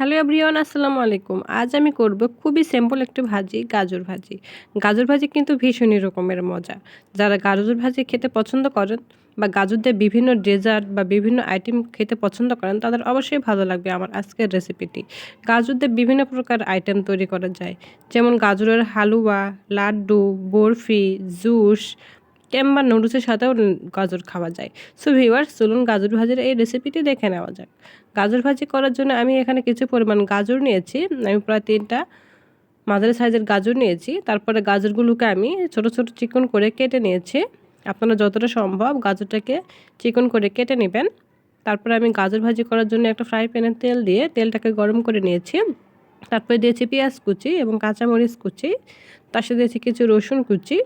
Hello everyone, আসসালামু আলাইকুম। আজ আমি করব খুবই সিম্পল একটি ভাজি, গাজর ভাজি। গাজর ভাজি কিন্তু ভীষণই রকমের মজা। যারা গাজর ভাজি খেতে পছন্দ করেন বা গাজর দিয়ে বিভিন্ন ডেজার্ট বা বিভিন্ন আইটেম খেতে পছন্দ করেন, তাদের অবশ্যই ভালো লাগবে আমার আজকের রেসিপিটি গাজর দিয়ে বিভিন্ন প্রকার আইটেম তৈরি করা যায়। যেমন গাজরের হালুয়া, লাড্ডু, বরফি, জুস কিংবা নুডলসের সাথেও গাজর খাওয়া যায়। সো ভিওয়ার্স চলুন গাজর ভাজির এই রেসিপিটি দেখে নেওয়া যাক। গাজর ভাজি করার জন্য আমি এখানে কিছু পরিমাণ গাজর নিয়েছি। আমি প্রায় তিনটা মাঝারি সাইজের গাজর নিয়েছি। তারপরে গাজরগুলোকে আমি ছোট ছোট চিকন করে কেটে নিয়েছি। আপনারা যতটা সম্ভব গাজরটাকে চিকন করে কেটে নেবেন। তারপরে আমি গাজর ভাজি করার জন্য একটা ফ্রাই প্যানে তেল দিয়ে তেলটাকে গরম করে নিয়েছি। তারপরে দিয়েছি পেঁয়াজ কুচি এবং কাঁচামরিচ কুচি। তার সাথে দিয়েছি কিছু রসুন কুচি।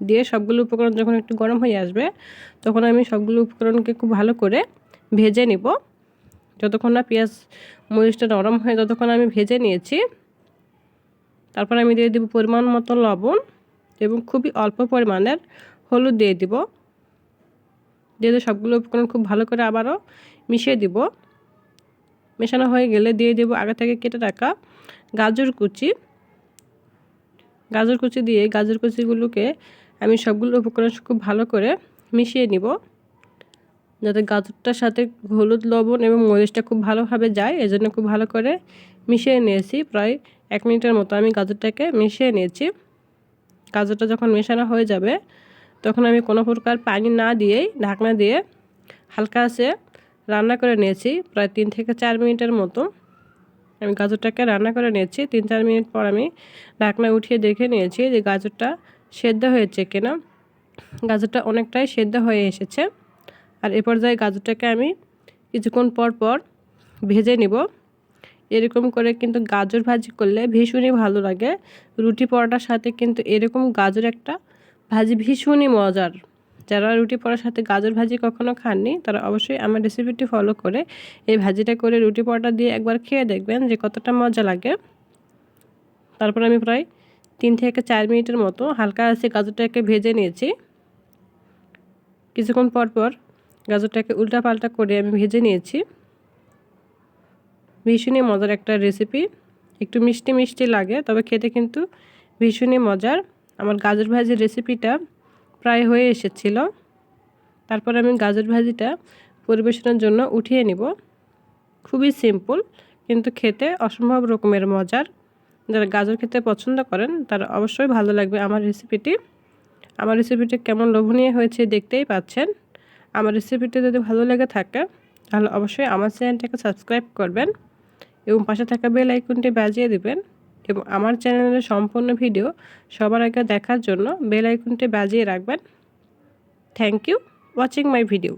দিয়ে সবগুলো উপকরণ যখন একটু গরম হয়ে আসবে, তখন আমি সবগুলো উপকরণকে খুব ভালো করে ভেজে নিব। যতক্ষণ না পেঁয়াজ মরিচটা নরম হয়ে ততক্ষণ আমি ভেজে নিয়েছি। তারপর আমি দিয়ে দিব পরিমাণ মতো লবণ এবং খুবই অল্প পরিমাণের হলুদ দিয়ে দিব। দিয়ে দিয়ে সবগুলো উপকরণ খুব ভালো করে আবারও মিশিয়ে দিব। মেশানো হয়ে গেলে দিয়ে দেব আগে থেকে কেটে রাখা গাজর কুচি। গাজর কুচি দিয়ে গাজর কুচিগুলোকে আমি সবগুলো উপকরণ খুব ভালো করে মিশিয়ে নিব যাতে গাজরটার সাথে হলুদ, লবণ এবং মরিচটা খুব ভালোভাবে যায়। এজন্য খুব ভালো করে মিশিয়ে নিয়েছি। প্রায় এক মিনিটের মতো আমি গাজরটাকে মিশিয়ে নিয়েছি। গাজরটা যখন মেশানো হয়ে যাবে, তখন আমি কোনো প্রকার পানি না দিয়েই ঢাকনা দিয়ে হালকা আছে রান্না করে নিয়েছি। প্রায় তিন থেকে চার মিনিটের মতো আমি গাজরটাকে রান্না করে নিয়েছি। তিন চার মিনিট পর আমি ঢাকনা উঠিয়ে দেখে নিয়েছি যে গাজরটা সেদ্ধ হয়েছে কিনা? গাজরটা অনেকটাই সেদ্ধ হয়ে এসেছে। আর এ পর্যায়ে গাজরটাকে আমি কিছুক্ষণ পর পর ভেজে নিব। এরকম করে কিন্তু গাজর ভাজি করলে ভীষণই ভালো লাগে। রুটি পরোটার সাথে কিন্তু এরকম গাজর একটা ভাজি ভীষণই মজার। যারা রুটি পরোটার সাথে গাজর ভাজি কখনো খাননি, তারা অবশ্যই আমার রেসিপিটি ফলো করে এই ভাজিটা করে রুটি পরোটা দিয়ে একবার খেয়ে দেখবেন যে কতটা মজা লাগে। তারপর আমি প্রায় তিন থেকে চার মিনিটের মতো হালকা আছে গাজরটাকে ভেজে নিয়েছি। কিছুক্ষণ পর পর গাজরটাকে উল্টা পাল্টা করে আমি ভেজে নিয়েছি। ভীষণই মজার একটা রেসিপি একটু মিষ্টি মিষ্টি লাগে, তবে খেতে কিন্তু ভীষণই মজার। আমার গাজর ভাজির রেসিপিটা প্রায় হয়ে এসেছিল। তারপর আমি গাজর ভাজিটা পরিবেশনের জন্য উঠিয়ে নিব। খুবই সিম্পল কিন্তু খেতে অসম্ভব রকমের মজার। যারা গাজর খেতে পছন্দ করেন, তারা অবশ্যই ভালো লাগবে আমার রেসিপিটি আমার রেসিপিটি কেমন লোভনীয় হয়েছে দেখতেই পাচ্ছেন। আমার রেসিপিটি যদি ভালো লেগে থাকে, তাহলে অবশ্যই আমার চ্যানেলটাকে সাবস্ক্রাইব করবেন এবং পাশে থাকা বেল আইকনটি বাজিয়ে দিবেন এবং আমার চ্যানেলের সম্পূর্ণ ভিডিও সবার আগে দেখার জন্য বেল আইকনটি বাজিয়ে রাখবেন। Thank you watching my video